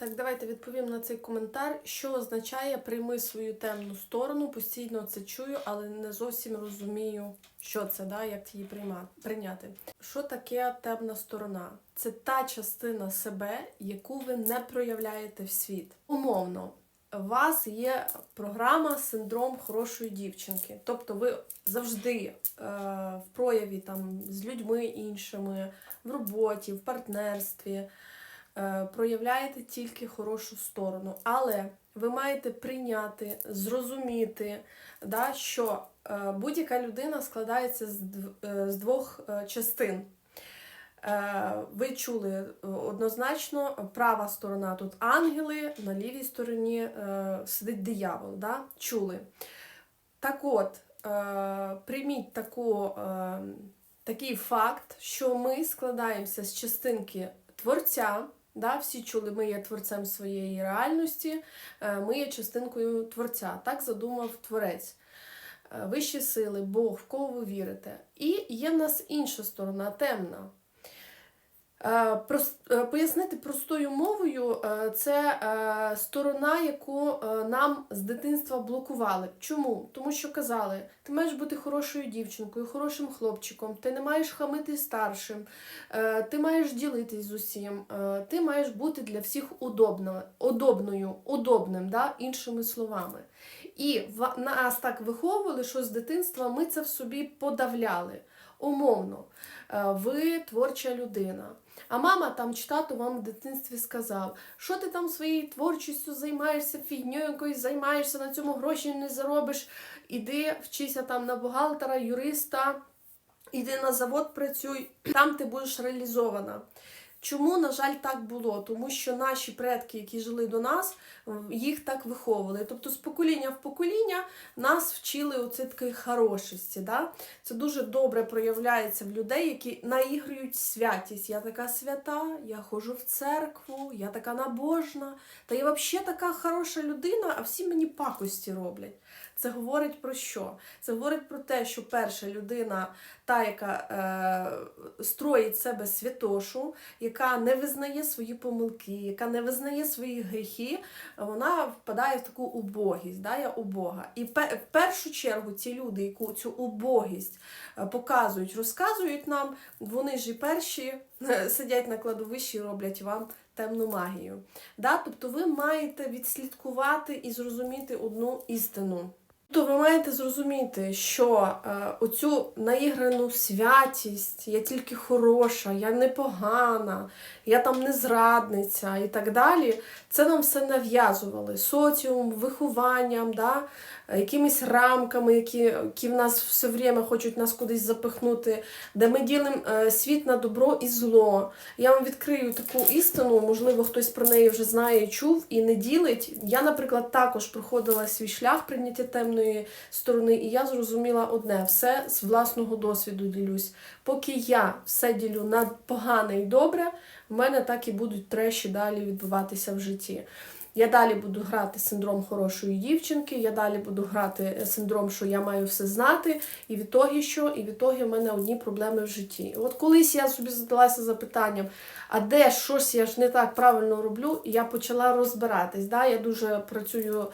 Так, давайте відповім на цей коментар. Що означає прийми свою темну сторону? Постійно це чую, але не зовсім розумію, що це, да, як її прийма- прийняти. Що таке темна сторона? Це та частина себе, яку ви не проявляєте в світ. Умовно, у вас є програма синдром хорошої дівчинки. Тобто ви завжди е, в прояві там, з людьми іншими, в роботі, в партнерстві проявляєте тільки хорошу сторону. Але ви маєте прийняти, зрозуміти, да, що е, будь-яка людина складається з, е, двох е, частин. Е, Ви чули е, однозначно, права сторона тут ангели, на лівій стороні е, сидить диявол. Да? Чули. Так от, е, прийміть таку, е, такий факт, що ми складаємося з частинки творця. Да, всі чули, ми є творцем своєї реальності, е, ми є частинкою творця. Так задумав творець. Е, Вищі сили, Бог, в кого ви вірите. І є в нас інша сторона, темна. Е, е, Пояснити простою мовою, е, це сторона, яку нам з дитинства блокували. Чому? Тому що казали, ти маєш бути хорошою дівчинкою, хорошим хлопчиком, ти не маєш хамити старшим, ти маєш ділитись з усім, ти маєш бути для всіх удобно, удобною, удобним, да? іншими словами. І в- нас так виховували, що з дитинства ми це в собі подавляли. Умовно, е, ви творча людина. А мама там чи тато вам в дитинстві сказав, що ти там своєю творчістю займаєшся, фігньою якоюсь займаєшся, на цьому гроші не заробиш. Іди вчися там на бухгалтера, юриста, іди на завод працюй, там ти будеш реалізована. Чому, на жаль, так було? Тому що наші предки, які жили до нас, їх так виховували. Тобто з покоління в покоління нас вчили оце такої хорошості. Да? Це дуже добре проявляється в людей, які наігрують святість. Я така свята, я ходжу в церкву, я така набожна, та я взагалі така хороша людина, а всі мені пакості роблять. Це говорить про що? Це говорить про те, що перша людина, та, яка е, строїть себе святошу, яка не визнає свої помилки, яка не визнає свої гріхи, вона впадає в таку убогість. Да? Я убога. І в першу чергу ці люди, яку цю убогість е, показують, розказують нам, вони ж і перші е, сидять на кладовищі і роблять вам темну магію. Да? Тобто ви маєте відслідкувати і зрозуміти одну істину. Тобто ви маєте зрозуміти, що е, оцю наіграну святість, я тільки хороша, я непогана, я там не зрадниця і так далі. Це нам все нав'язували соціум, вихованням, да? Е, якимись рамками, які, які в нас все время хочуть нас кудись запихнути, де ми ділимо е, світ на добро і зло. Я вам відкрию таку істину, можливо, хтось про неї вже знає чув і не ділить. Я, наприклад, також проходила свій шлях прийняття темної сторони, і я зрозуміла одне: все з власного досвіду ділюсь. Поки я все ділю на погане і добре, в мене так і будуть треші далі відбуватися в житті. Я далі буду грати синдром хорошої дівчинки, я далі буду грати синдром, що я маю все знати, і в ітогі що? І в ітогі в мене одні проблеми в житті. От колись я собі задалася запитанням, а де щось я ж не так правильно роблю, і я почала розбиратись. Да? Я дуже працюю.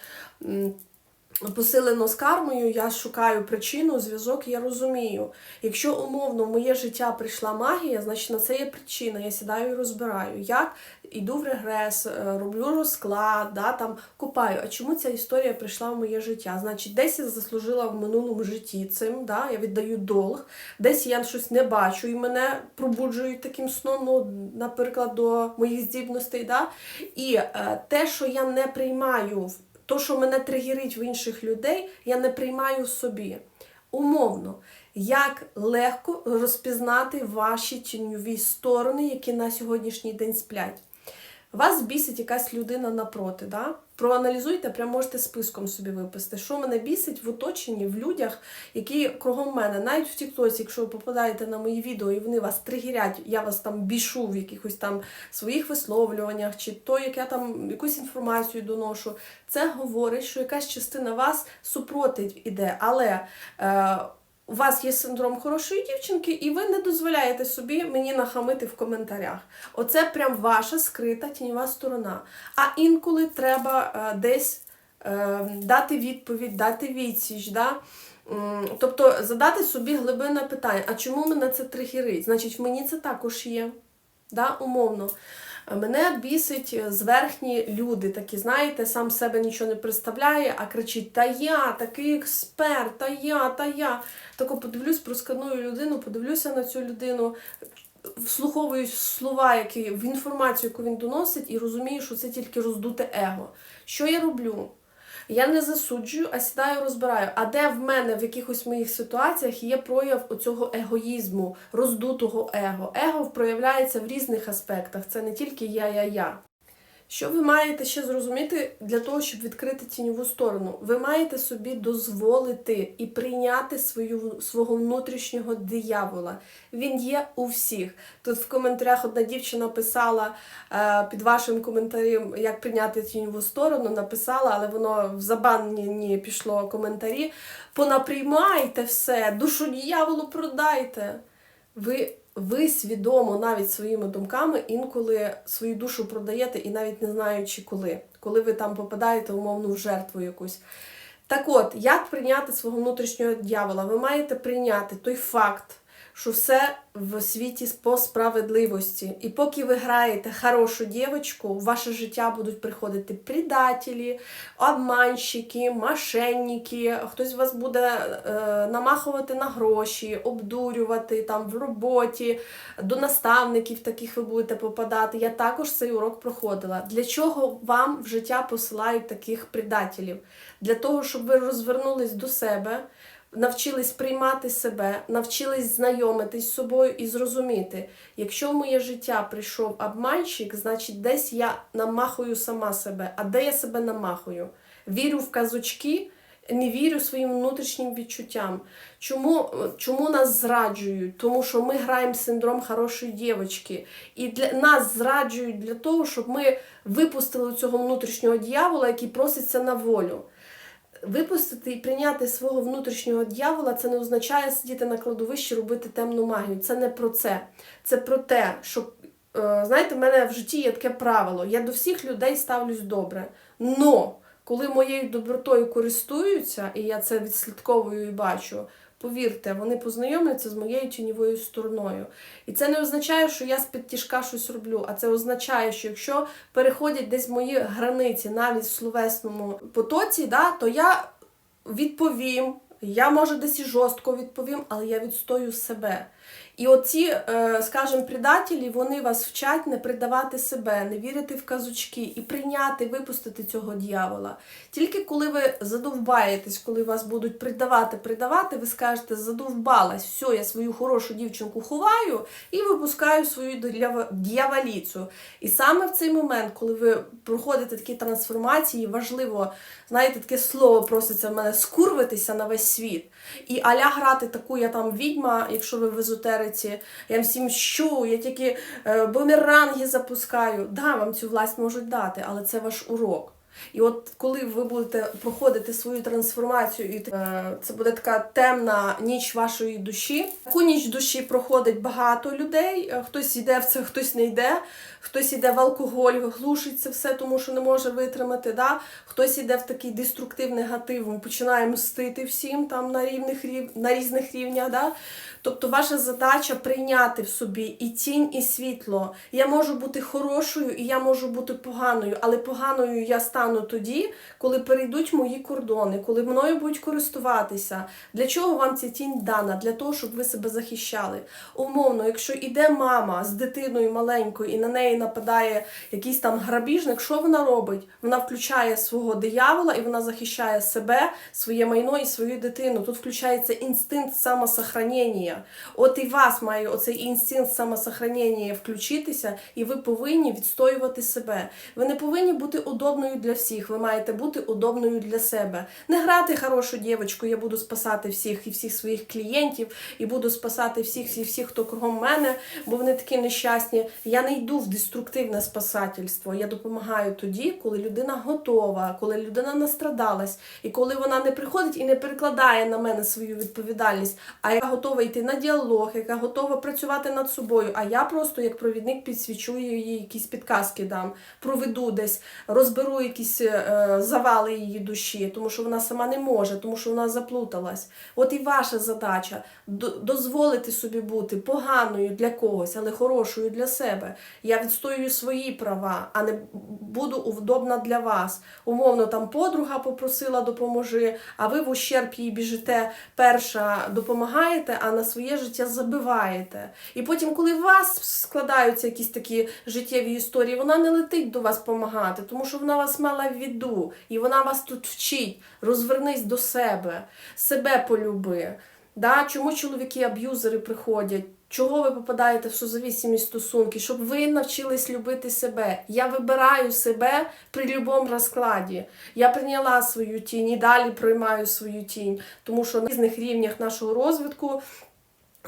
Посилено з кармою, я шукаю причину, зв'язок, я розумію. Якщо умовно в моє життя прийшла магія, значить на це є причина. Я сідаю і розбираю. Як іду в регрес, е, роблю розклад, да, там купаю. А чому ця історія прийшла в моє життя? Значить, десь я заслужила в минулому житті цим, да, я віддаю долг, десь я щось не бачу і мене пробуджують таким сном, ну, наприклад, до моїх здібностей. Да? І е, те, що я не приймаю то, що мене тригерить в інших людей, я не приймаю собі. Умовно, як легко розпізнати ваші тіньові сторони, які на сьогоднішній день сплять. Вас бісить якась людина напроти. Да? Проаналізуйте, прямо можете списком собі виписати, що мене бісить в оточенні, в людях, які кругом мене. Навіть в Тіктоці, якщо ви попадаєте на мої відео і вони вас тригерять, я вас там бішу в якихось там своїх висловлюваннях, чи то, як я там якусь інформацію доношу, це говорить, що якась частина вас супротив іде. Але е, у вас є синдром хорошої дівчинки, і ви не дозволяєте собі мені нахамити в коментарях. Оце прям ваша скрита тіньова сторона. А інколи треба е, десь е, дати відповідь, дати відсіч. Да? Тобто задати собі глибинне питання, а чому мене це тригерить? Значить, в мені це також є. Да? Умовно. Мене бісить е, зверхні люди, такі, знаєте, сам себе нічого не представляє, а кричить: Та я такий експерт, та я, та я. Тако подивлюсь, просканую людину, подивлюся на цю людину, вслуховуюсь слова, які в інформацію, яку він доносить, і розумію, що це тільки роздуте его. Що я роблю? Я не засуджую, а сідаю, розбираю. А де в мене в якихось моїх ситуаціях є прояв оцього егоїзму, роздутого его. Его проявляється в різних аспектах. Це не тільки я-я-я. Що ви маєте ще зрозуміти для того, щоб відкрити тіньову сторону? Ви маєте собі дозволити і прийняти свою, свого внутрішнього диявола. Він є у всіх. Тут в коментарях одна дівчина писала е, під вашим коментарем, як прийняти тіньову сторону, написала, але воно в забанені пішло коментарі. Понаприймайте все, душу дияволу продайте. Ви ви свідомо навіть своїми думками інколи свою душу продаєте і навіть не знаючи коли, коли ви там попадаєте умовно в жертву якусь. Так от, як прийняти свого внутрішнього дьявола? Ви маєте прийняти той факт, що все в світі по справедливості. І поки ви граєте хорошу дівчинку, в ваше життя будуть приходити предателі, обманщики, мошенники, хтось вас буде е, намахувати на гроші, обдурювати там в роботі, до наставників таких ви будете попадати. Я також цей урок проходила. Для чого вам в життя посилають таких предателів? Для того, щоб ви розвернулись до себе навчились приймати себе, навчились знайомитись з собою і зрозуміти, якщо в моє життя прийшов обманщик, значить десь я намахую сама себе. А де я себе намахую? Вірю в казочки, не вірю своїм внутрішнім відчуттям. Чому, чому нас зраджують? Тому що ми граємо синдром хорошої дівчинки. І для нас зраджують для того, щоб ми випустили цього внутрішнього дьявола, який проситься на волю. Випустити і прийняти свого внутрішнього дьявола це не означає сидіти на кладовищі, робити темну магію. Це не про це. Це про те, що, е, знаєте, в мене в житті є таке правило. Я до всіх людей ставлюсь добре. Но коли моєю добротою користуються, і я це відслідковую і бачу, повірте, вони познайомляться з моєю тіньовою стороною. І це не означає, що я з-під тяжка щось роблю, а це означає, що якщо переходять десь мої границі, навіть в словесному потоці, да, то я відповім. Я, може, десь і жорстко відповім, але я відстою себе. І оці, е, скажімо, предателі, вони вас вчать не придавати себе, не вірити в казочки і прийняти, випустити цього дьявола. Тільки коли ви задовбаєтесь, коли вас будуть придавати, придавати, ви скажете, задовбалась, все, я свою хорошу дівчинку ховаю і випускаю свою дьяволіцю. І саме в цей момент, коли ви проходите такі трансформації, важливо, знаєте, таке слово проситься в мене скурвитися на весь світ. І аля грати таку, я там відьма, якщо ви в езотериці, я всім щу, я тільки е, бумеранги запускаю. Да, вам цю власть можуть дати, але це ваш урок. І от коли ви будете проходити свою трансформацію, і е, це буде така темна ніч вашої душі. Таку ніч душі проходить багато людей. Е, Хтось йде в це, хтось не йде, хтось йде в алкоголь, глушить це все, тому що не може витримати. Да? Хтось йде в такий деструктив, негатив, починає мстити всім там на рівних рів... на різних рівнях. Да? Тобто ваша задача прийняти в собі і тінь, і світло. Я можу бути хорошою, і я можу бути поганою, але поганою я стану тоді, коли перейдуть мої кордони, коли мною будуть користуватися. Для чого вам ця тінь дана? Для того, щоб ви себе захищали. Умовно, якщо іде мама з дитиною маленькою і на неї нападає якийсь там грабіжник, що вона робить? Вона включає свого диявола і вона захищає себе, своє майно і свою дитину. Тут включається інстинкт самосохранення. От і вас має оцей інстинкт самосохранення включитися, і ви повинні відстоювати себе. Ви не повинні бути удобною для всіх. Ви маєте бути удобною для себе. Не грати хорошу дівчинку, я буду спасати всіх і всіх своїх клієнтів, і буду спасати всіх і всіх, хто кругом мене, бо вони такі нещасні. Я не йду в деструктивне спасательство. Я допомагаю тоді, коли людина готова, коли людина настрадалась, і коли вона не приходить і не перекладає на мене свою відповідальність, а яка готова йти на діалог, яка готова працювати над собою. А я просто як провідник підсвічую їй якісь підказки дам, проведу десь, розберу якісь е, завали її душі, тому що вона сама не може, тому що вона заплуталась. От і ваша задача дозволити собі бути поганою для когось, але хорошою для себе. Я відстоюю свої права, а не буду удобна для вас. Умовно, там подруга попросила допоможи, а ви в ущерб їй біжите перша допомагаєте, а на своє життя забиваєте. І потім, коли у вас складаються якісь такі життєві історії, вона не летить до вас допомагати, тому що вона вас мала в віду, і вона вас тут вчить. Розвернись до себе, себе полюби. Да? Чому чоловіки-аб'юзери приходять? Чого ви попадаєте в созавісімі стосунки? Щоб ви навчились любити себе. Я вибираю себе при будь-якому розкладі. Я прийняла свою тінь і далі приймаю свою тінь, тому що на різних рівнях нашого розвитку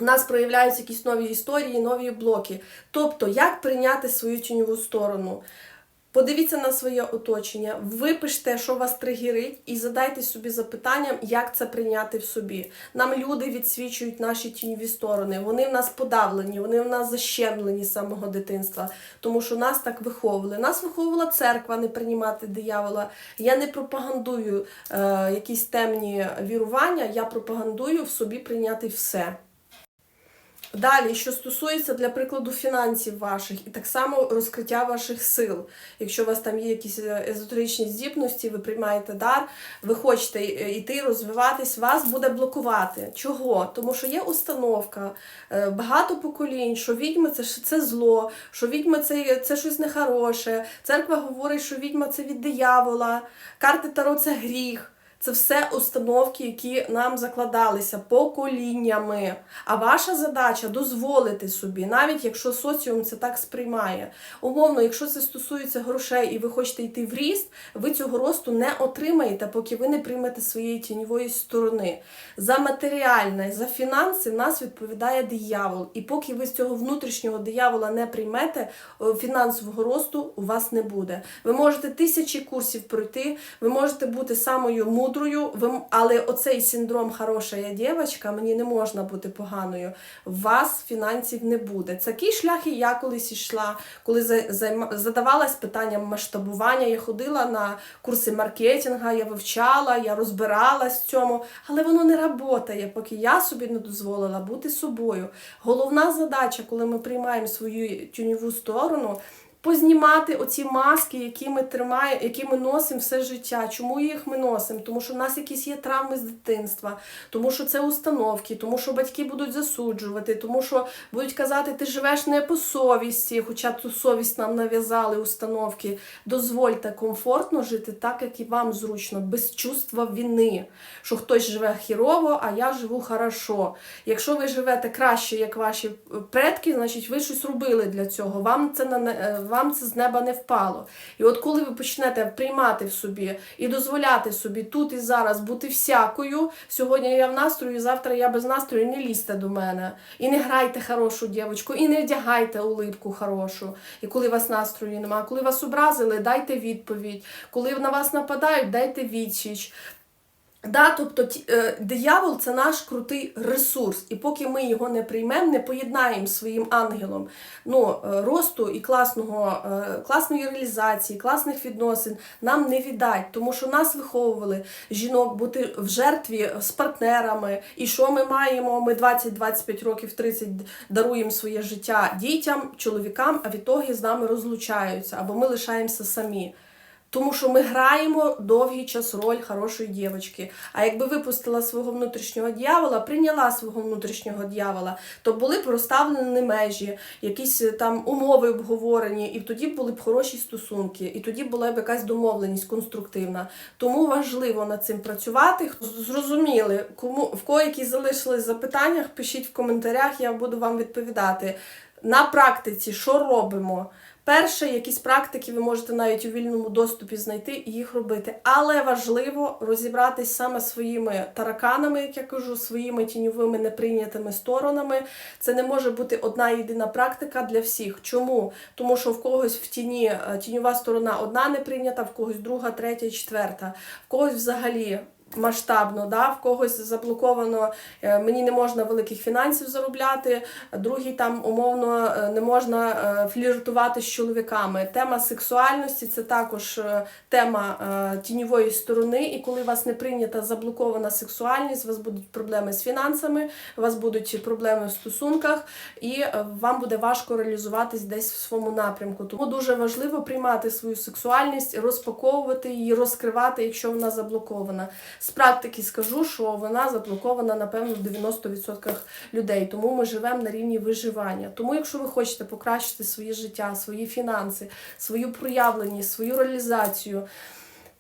у нас проявляються якісь нові історії, нові блоки. Тобто, як прийняти свою тіньову сторону? Подивіться на своє оточення, випиште, що вас тригерить, і задайте собі запитанням, як це прийняти в собі. Нам люди відсвічують наші тіньові сторони. Вони в нас подавлені, вони в нас защемлені з самого дитинства, тому що нас так виховували. Нас виховувала церква не приймати диявола. Я не пропагандую е, якісь темні вірування, я пропагандую в собі прийняти все. Далі, що стосується, для прикладу, фінансів ваших, і так само розкриття ваших сил. Якщо у вас там є якісь е, езотеричні здібності, ви приймаєте дар, ви хочете е, йти, розвиватись, вас буде блокувати. Чого? Тому що є установка, е, багато поколінь, що відьми це, це зло, що відьми це, це щось нехороше. Церква говорить, що відьма це від диявола, карти Таро це гріх. Це все установки, які нам закладалися поколіннями. А ваша задача дозволити собі, навіть якщо соціум це так сприймає. Умовно, якщо це стосується грошей і ви хочете йти в ріст, ви цього росту не отримаєте, поки ви не приймете своєї тіньової сторони. За матеріальне, за фінанси нас відповідає диявол. І поки ви з цього внутрішнього диявола не приймете, фінансового росту у вас не буде. Ви можете тисячі курсів пройти, ви можете бути самою мудрою, ви, м- але оцей синдром хороша я дівчинка, мені не можна бути поганою. У вас фінансів не буде. Такий шлях і я колись йшла, коли за- задавалась питанням масштабування. Я ходила на курси маркетинга, я вивчала, я розбиралась в цьому, але воно не працює, поки я собі не дозволила бути собою. Головна задача, коли ми приймаємо свою тюньову сторону. Познімати оці маски, які ми тримаємо, які ми носимо все життя. Чому їх ми носимо? Тому що в нас якісь є травми з дитинства, тому що це установки, тому що батьки будуть засуджувати, тому що будуть казати, ти живеш не по совісті, хоча ту совість нам нав'язали установки. Дозвольте комфортно жити так, як і вам зручно, без чувства вини, що хтось живе хірово, а я живу хорошо. Якщо ви живете краще, як ваші предки, значить ви щось робили для цього. Вам це на е, вам це з неба не впало. І от коли ви почнете приймати в собі і дозволяти собі тут і зараз бути всякою, сьогодні я в настрої, завтра я без настрою, не лізьте до мене. І не грайте хорошу дівчинку, і не вдягайте улипку хорошу. І коли у вас настрою немає, коли вас образили, дайте відповідь. Коли на вас нападають, дайте відсіч. Да, тобто е, диявол це наш крутий ресурс, і поки ми його не приймемо, не поєднаємо своїм ангелом ну, е, росту і класного, е, класної реалізації, класних відносин нам не віддать, тому що нас виховували жінок бути в жертві з партнерами. І що ми маємо? Ми 20-25 років 30 даруємо своє життя дітям, чоловікам, а відтоді з нами розлучаються або ми лишаємося самі. Тому що ми граємо довгий час роль хорошої дівчинки. А якби випустила свого внутрішнього дьявола, прийняла свого внутрішнього дьявола, то були б розставлені межі, якісь е, там умови обговорені, і тоді були б хороші стосунки, і тоді була б якась домовленість конструктивна. Тому важливо над цим працювати. Зрозуміли, кому в кого які залишились запитання, пишіть в коментарях, я буду вам відповідати. На практиці, що робимо? Перше, якісь практики ви можете навіть у вільному доступі знайти і їх робити. Але важливо розібратись саме своїми тараканами, як я кажу, своїми тіньовими неприйнятими сторонами. Це не може бути одна єдина практика для всіх. Чому? Тому що в когось в тіні е, тіньова сторона одна не прийнята, в когось друга, третя, четверта, в когось взагалі. Масштабно, да, в когось заблоковано, е, мені не можна великих фінансів заробляти, другий там умовно е, не можна е, фліртувати з чоловіками. Тема сексуальності це також тема тіньової сторони, і коли у вас не прийнята заблокована сексуальність, у вас будуть проблеми з фінансами, у вас будуть проблеми в стосунках, і вам буде важко реалізуватись десь в своєму напрямку. Тому дуже важливо приймати свою сексуальність, розпаковувати її, розкривати, якщо вона заблокована. З практики скажу, що вона заблокована, напевно, в 90% людей. Тому ми живемо на рівні виживання. Тому, якщо ви хочете покращити своє життя, свої фінанси, свою проявленість, свою реалізацію.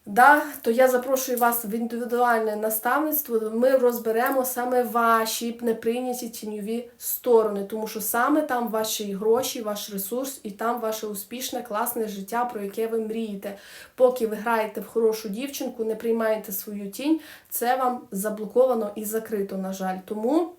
Да, то я запрошую вас в індивідуальне наставництво. Ми розберемо саме ваші неприйняті тіньові сторони, тому що саме там ваші гроші, ваш ресурс, і там ваше успішне, класне життя, про яке ви мрієте. Поки ви граєте в хорошу дівчинку, не приймаєте свою тінь, це вам заблоковано і закрито, на жаль. Тому.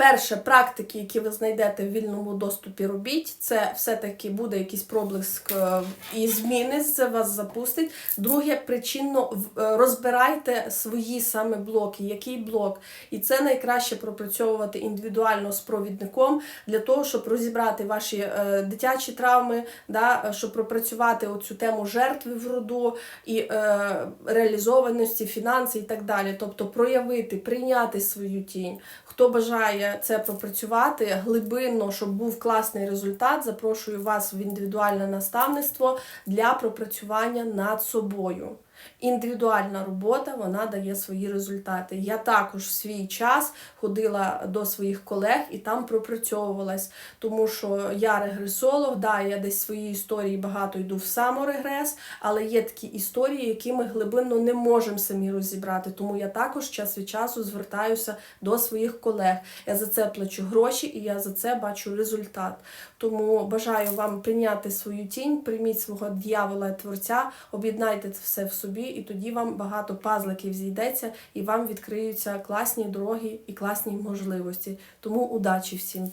Перше, практики, які ви знайдете в вільному доступі, робіть. Це все-таки буде якийсь проблиск е, і зміни, це вас запустить. Друге, причинно е, розбирайте свої саме блоки, який блок. І це найкраще пропрацьовувати індивідуально з провідником для того, щоб розібрати ваші е, дитячі травми, да, щоб пропрацювати оцю тему жертви в роду і реалізованості, фінанси і так далі. Тобто проявити, прийняти свою тінь. Хто бажає це пропрацювати глибинно, щоб був класний результат, запрошую вас в індивідуальне наставництво для пропрацювання над собою. Індивідуальна робота вона дає свої результати. Я також в свій час ходила до своїх колег і там пропрацьовувалась, тому що я регресолог, да, я десь свої історії багато йду в саморегрес, але є такі історії, які ми глибинно не можемо самі розібрати. Тому я також час від часу звертаюся до своїх колег. Я за це плачу гроші і я за це бачу результат. Тому бажаю вам прийняти свою тінь, прийміть свого дьявола і творця, об'єднайте це все в собі, і тоді вам багато пазликів зійдеться, і вам відкриються класні дороги і класні можливості. Тому удачі всім!